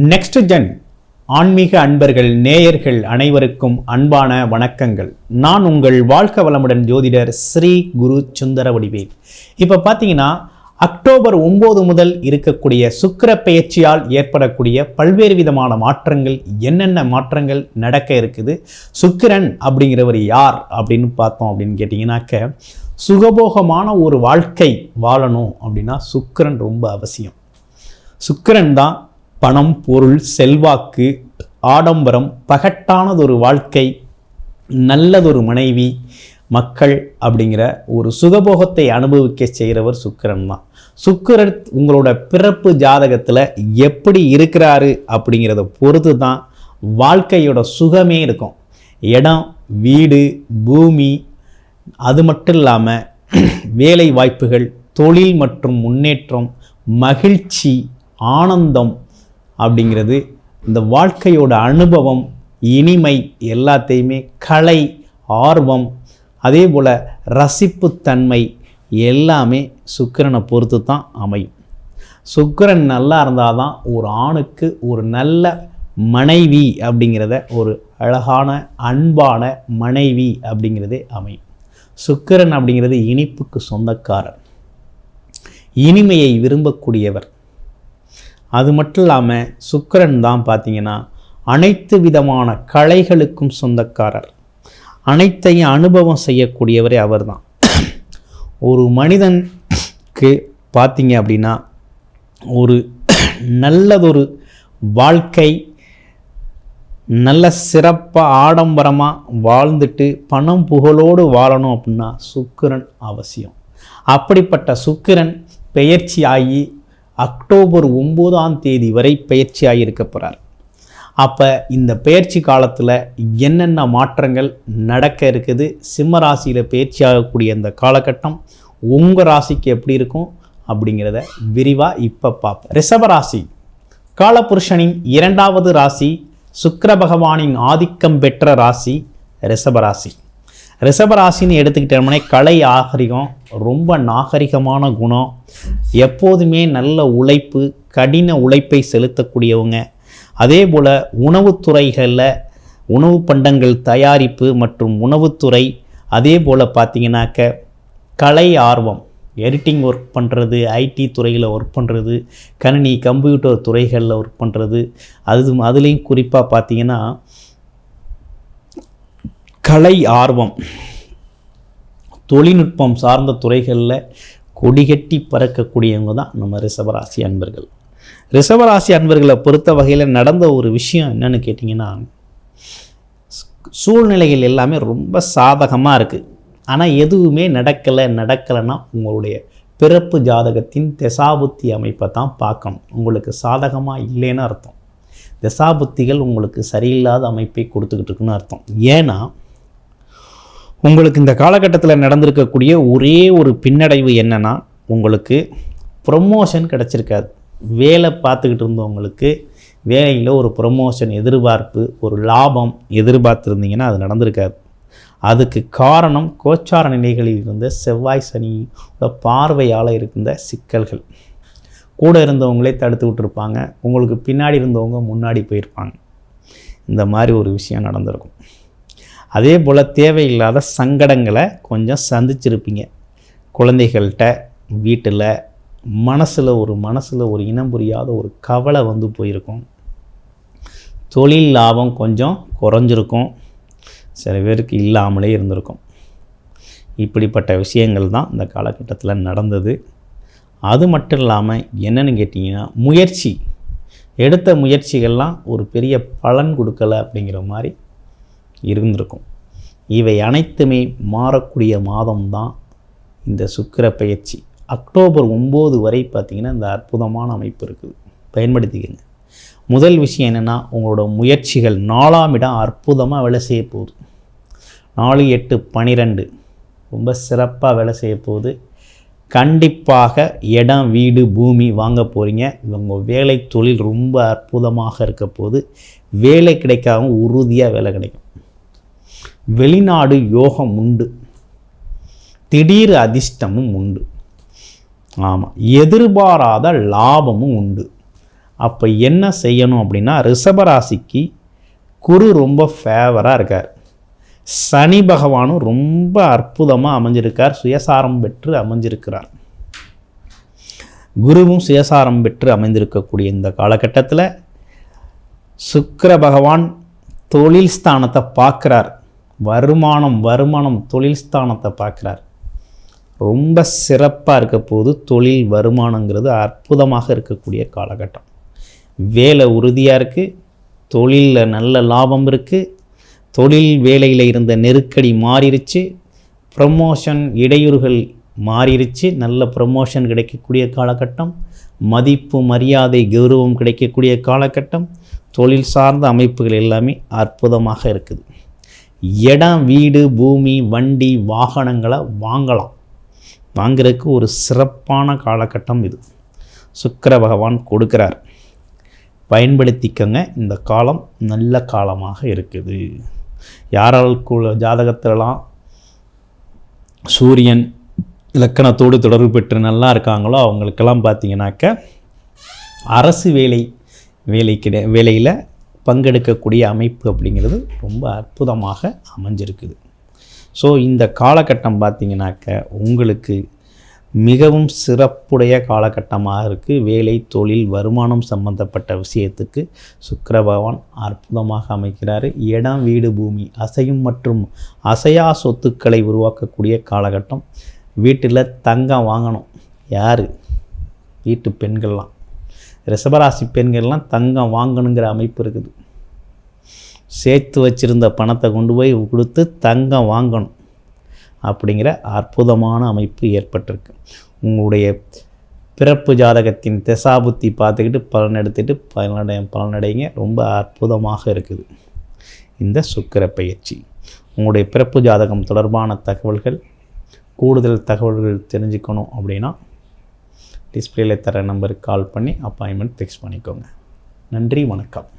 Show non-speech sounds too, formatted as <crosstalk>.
Next gen ஆன்மீக அன்பர்கள் நேயர்கள் அனைவருக்கும் அன்பான வணக்கங்கள். நான் உங்கள் வாழ்க்க வளமுடன் ஜோதிடர் ஸ்ரீ குரு சுந்தர வடிவேல். இப்போ பார்த்தீங்கன்னா அக்டோபர் ஒம்பது முதல் இருக்கக்கூடிய சுக்கிர பெயர்ச்சியால் ஏற்படக்கூடிய பல்வேறு விதமான மாற்றங்கள் என்னென்ன மாற்றங்கள் நடக்க இருக்குது சுக்கிரன் அப்படிங்கிறவர் யார் அப்படின்னு பார்த்தோம் அப்படின்னு கேட்டிங்கனாக்க சுகபோகமான ஒரு வாழ்க்கை வாழணும் அப்படின்னா சுக்கிரன் ரொம்ப அவசியம். சுக்கிரன் தான் பணம் பொருள் செல்வாக்கு ஆடம்பரம் பகட்டானதொரு வாழ்க்கை நல்லதொரு மனைவி மக்கள் அப்படிங்கிற ஒரு சுகபோகத்தை அனுபவிக்க செய்கிறவர் சுக்கிரன் தான். சுக்கிரன் உங்களோட பிறப்பு ஜாதகத்தில் எப்படி இருக்கிறாரு அப்படிங்கிறத பொறுத்து தான் வாழ்க்கையோட சுகமே இருக்கும். இடம் வீடு பூமி அது மட்டும் இல்லாமல் <clears throat> வேலை வாய்ப்புகள் தொழில் மற்றும் முன்னேற்றம் மகிழ்ச்சி ஆனந்தம் அப்படிங்கிறது இந்த வாழ்க்கையோட அனுபவம் இனிமை எல்லாத்தையுமே கலை ஆர்வம் அதே போல் ரசிப்புத்தன்மை எல்லாமே சுக்கிரனை பொறுத்து தான் அமையும். சுக்கிரன் நல்லா இருந்தால் தான் ஒரு ஆணுக்கு ஒரு நல்ல மனைவி அப்படிங்கிறத ஒரு அழகான அன்பான மனைவி அப்படிங்கிறதே அமையும். சுக்கிரன் அப்படிங்கிறது இனிப்புக்கு சொந்தக்காரர். இனிமையை விரும்பக்கூடியவர். அது மட்டும் இல்லாமல் சுக்கிரன் தான் பார்த்தீங்கன்னா அனைத்து விதமான கலைகளுக்கும் சொந்தக்காரர். அனைத்தையும் அனுபவம் செய்யக்கூடியவரே அவர்தான் ஒரு மனிதனுக்கு பார்த்தீங்க அப்படின்னா ஒரு நல்லதொரு வாழ்க்கை நல்ல சிறப்பாக ஆடம்பரமாக வாழ்ந்துட்டு பணம் புகழோடு வாழணும் அப்படின்னா சுக்கிரன் அவசியம். அப்படிப்பட்ட சுக்கிரன் பெயர்ச்சி ஆகி அக்டோபர் ஒம்போதாம் தேதி வரை பயிற்சியாக இருக்க போகிறார் அப்போ இந்த பயிற்சி காலத்தில் என்னென்ன மாற்றங்கள் நடக்க இருக்குது சிம்ம ராசியில் பயிற்சி ஆகக்கூடிய இந்த காலகட்டம் உங்கள் ராசிக்கு எப்படி இருக்கும் அப்படிங்கிறத விரிவாக இப்போ பார்ப்போம். ரிஷப ராசி காலபுருஷனின் இரண்டாவது ராசி சுக்கர பகவானின் ஆதிக்கம் பெற்ற ராசி ரிஷபராசி ரிஷபராசின்னு எடுத்துக்கிட்டோம்னே கலை ஆகரிகம் ரொம்ப நாகரிகமான குணம். எப்போதுமே நல்ல உழைப்பு கடின உழைப்பை செலுத்தக்கூடியவங்க. அதே போல் உணவுத்துறைகளில் உணவு பண்டங்கள் தயாரிப்பு மற்றும் உணவுத்துறை அதே போல் பார்த்திங்கனாக்க கலை ஆர்வம் எடிட்டிங் ஒர்க் பண்ணுறது ஐடி துறையில் ஒர்க் பண்ணுறது கணினி கம்ப்யூட்டர் துறைகளில் ஒர்க் பண்ணுறது அது அதுலேயும் குறிப்பாக பார்த்தீங்கன்னா கலை ஆர்வம். தொழில்நுட்பம் சார்ந்த துறைகளில் கொடிகட்டி பறக்கக்கூடியவங்க தான் நம்ம ரிஷபராசி அன்பர்கள். ரிஷபராசி அன்பர்களை பொறுத்த வகையில் நடந்த ஒரு விஷயம் என்னன்னு கேட்டிங்கன்னா சூழ்நிலைகள் எல்லாமே ரொம்ப சாதகமாக இருக்குது ஆனால் எதுவுமே நடக்கலை நடக்கலைன்னா உங்களுடைய பிறப்பு ஜாதகத்தின் திசாபுத்தி அமைப்பை தான் பார்க்கணும். உங்களுக்கு சாதகமாக இல்லைன்னு அர்த்தம். திசாபுத்திகள் உங்களுக்கு சரியில்லாத அமைப்பை கொடுத்துக்கிட்டு இருக்குன்னு அர்த்தம். ஏன்னா உங்களுக்கு இந்த காலகட்டத்தில் நடந்திருக்கக்கூடிய ஒரே ஒரு பின்னடைவு என்னென்னா உங்களுக்கு ப்ரொமோஷன் கிடச்சிருக்காது. வேலை பார்த்துக்கிட்டு இருந்தவங்களுக்கு வேலையில் ஒரு ப்ரொமோஷன் எதிர்பார்ப்பு ஒரு லாபம் எதிர்பார்த்துருந்தீங்கன்னா அது நடந்திருக்காது. அதுக்கு காரணம் கோச்சார நிலைகளில் இருந்த செவ்வாய் சனியோட பார்வையால் இருந்த சிக்கல்கள். கூட இருந்தவங்களே தடுத்து விட்டுருப்பாங்க. உங்களுக்கு பின்னாடி இருந்தவங்க முன்னாடி போயிருப்பாங்க. இந்த மாதிரி ஒரு விஷயம் நடந்திருக்கும். அதே போல் தேவையில்லாத சங்கடங்களை கொஞ்சம் சந்திச்சிருப்பீங்க. குழந்தைகள்கிட்ட வீட்டில் மனசில் ஒரு மனசில் ஒரு இனம் புரியாத ஒரு கவலை வந்து போயிருக்கும். தொழில் லாபம் கொஞ்சம் குறைஞ்சிருக்கும். சில பேருக்கு இல்லாமலே இருந்திருக்கும். இப்படிப்பட்ட விஷயங்கள் தான் இந்த காலகட்டத்தில் நடந்தது. அது மட்டும் இல்லாமல் என்னென்னு கேட்டிங்கன்னா முயற்சி. எடுத்த முயற்சிகள்லாம் ஒரு பெரிய பலன் கொடுக்கல அப்படிங்கிற மாதிரி இருந்திருக்கும். இவை அனைத்துமே மாறக்கூடிய மாதம்தான் இந்த சுக்கிர பயிற்சி. அக்டோபர் ஒம்பது வரை பார்த்திங்கன்னா இந்த அற்புதமான அமைப்பு இருக்குது. பயன்படுத்திக்கங்க. முதல் விஷயம் என்னென்னா உங்களோட முயற்சிகள் நாலாம் இடம் அற்புதமாக வேலை செய்ய போகுது. நாலு எட்டு பனிரெண்டு ரொம்ப சிறப்பாக வேலை செய்ய போகுது. கண்டிப்பாக இடம் வீடு பூமி வாங்க போகிறீங்க உங்கள் வேலை தொழில் ரொம்ப அற்புதமாக இருக்க போது வேலை கிடைக்காம உறுதியாக வேலை கிடைக்கும். வெளிநாடு யோகம் உண்டு. திடீர் அதிர்ஷ்டமும் உண்டு. ஆமாம் எதிர்பாராத லாபமும் உண்டு. அப்போ என்ன செய்யணும் அப்படின்னா ரிஷபராசிக்கு குரு ரொம்ப ஃபேவராக இருக்கார். சனி பகவானும் ரொம்ப அற்புதமாக அமைஞ்சிருக்கார். சுயசாரம் பெற்று அமைஞ்சிருக்கிறார். குருவும் சுயசாரம் பெற்று அமைந்திருக்கக்கூடிய இந்த காலகட்டத்தில் சுக்கர பகவான் தொழில் ஸ்தானத்தை பார்க்குறார். வருமானம் வருமானம் தொழில் ஸ்தானத்தை பார்க்குறார். ரொம்ப சிறப்பாக இருக்க போது தொழில் வருமானங்கிறது அற்புதமாக இருக்கக்கூடிய காலகட்டம். வேலை உறுதியாக இருக்குது தொழிலில் நல்ல லாபம் இருக்குது தொழில் வேலையில் இருந்த நெருக்கடி மாறிடுச்சு ப்ரமோஷன் இடையூறுகள் மாறிடுச்சு நல்ல ப்ரமோஷன் கிடைக்கக்கூடிய காலகட்டம் மதிப்பு மரியாதை கௌரவம் கிடைக்கக்கூடிய காலகட்டம் தொழில் சார்ந்த அமைப்புகள் எல்லாமே அற்புதமாக இருக்குது. இடம் வீடு பூமி வண்டி வாகனங்களை வாங்கலாம். வாங்குறதுக்கு ஒரு சிறப்பான காலகட்டம் இது. சுக்கர பகவான் கொடுக்கிறார். பயன்படுத்திக்கங்க. இந்த காலம் நல்ல காலமாக இருக்குது. யாராலுக்கு ஜாதகத்திலலாம் சூரியன் இலக்கணத்தோடு தொடர்பு பெற்று நல்லா இருக்காங்களோ அவங்களுக்கெல்லாம் பார்த்தீங்கன்னாக்க அரசு வேலை வேலை கிடை வேலையில் பங்கெடுக்கக்கூடிய அமைப்பு அப்படிங்கிறது ரொம்ப அற்புதமாக அமைஞ்சிருக்குது. ஸோ இந்த காலகட்டம் பார்த்தீங்கன்னாக்க உங்களுக்கு மிகவும் சிறப்புடைய காலகட்டமாக இருக்குது வேலை தொழில் வருமானம் சம்பந்தப்பட்ட விஷயத்துக்கு சுக்கர பகவான் அற்புதமாக அமைக்கிறார். இடம் வீடு பூமி அசையும் மற்றும் அசையா சொத்துக்களை உருவாக்கக்கூடிய காலகட்டம். வீட்டில் தங்கம் வாங்கணும். யார்? வீட்டு பெண்கள்லாம். ரிஷபராசி பெண்கள்லாம் தங்கம் வாங்கணுங்கிற அமைப்பு இருக்குது. சேர்த்து வச்சிருந்த பணத்தை கொண்டு போய் கொடுத்து தங்கம் வாங்கணும் அப்படிங்கிற அற்புதமான அமைப்பு ஏற்பட்டிருக்கு. உங்களுடைய பிறப்பு ஜாதகத்தின் திசாபுத்தி பார்த்துக்கிட்டு பலன் எடுத்துகிட்டு பலனடை பலனடைங்க. ரொம்ப அற்புதமாக இருக்குது. இந்த சுக்கிர பயிற்சி. உங்களுடைய பிறப்பு ஜாதகம் தொடர்பான தகவல்கள் கூடுதல் தகவல்கள் தெரிஞ்சுக்கணும் அப்படின்னா டிஸ்பிளேல தர நம்பருக்கு கால் பண்ணி அப்பாயின்மெண்ட் ஃபிக்ஸ் பண்ணிக்கோங்க. நன்றி வணக்கம்.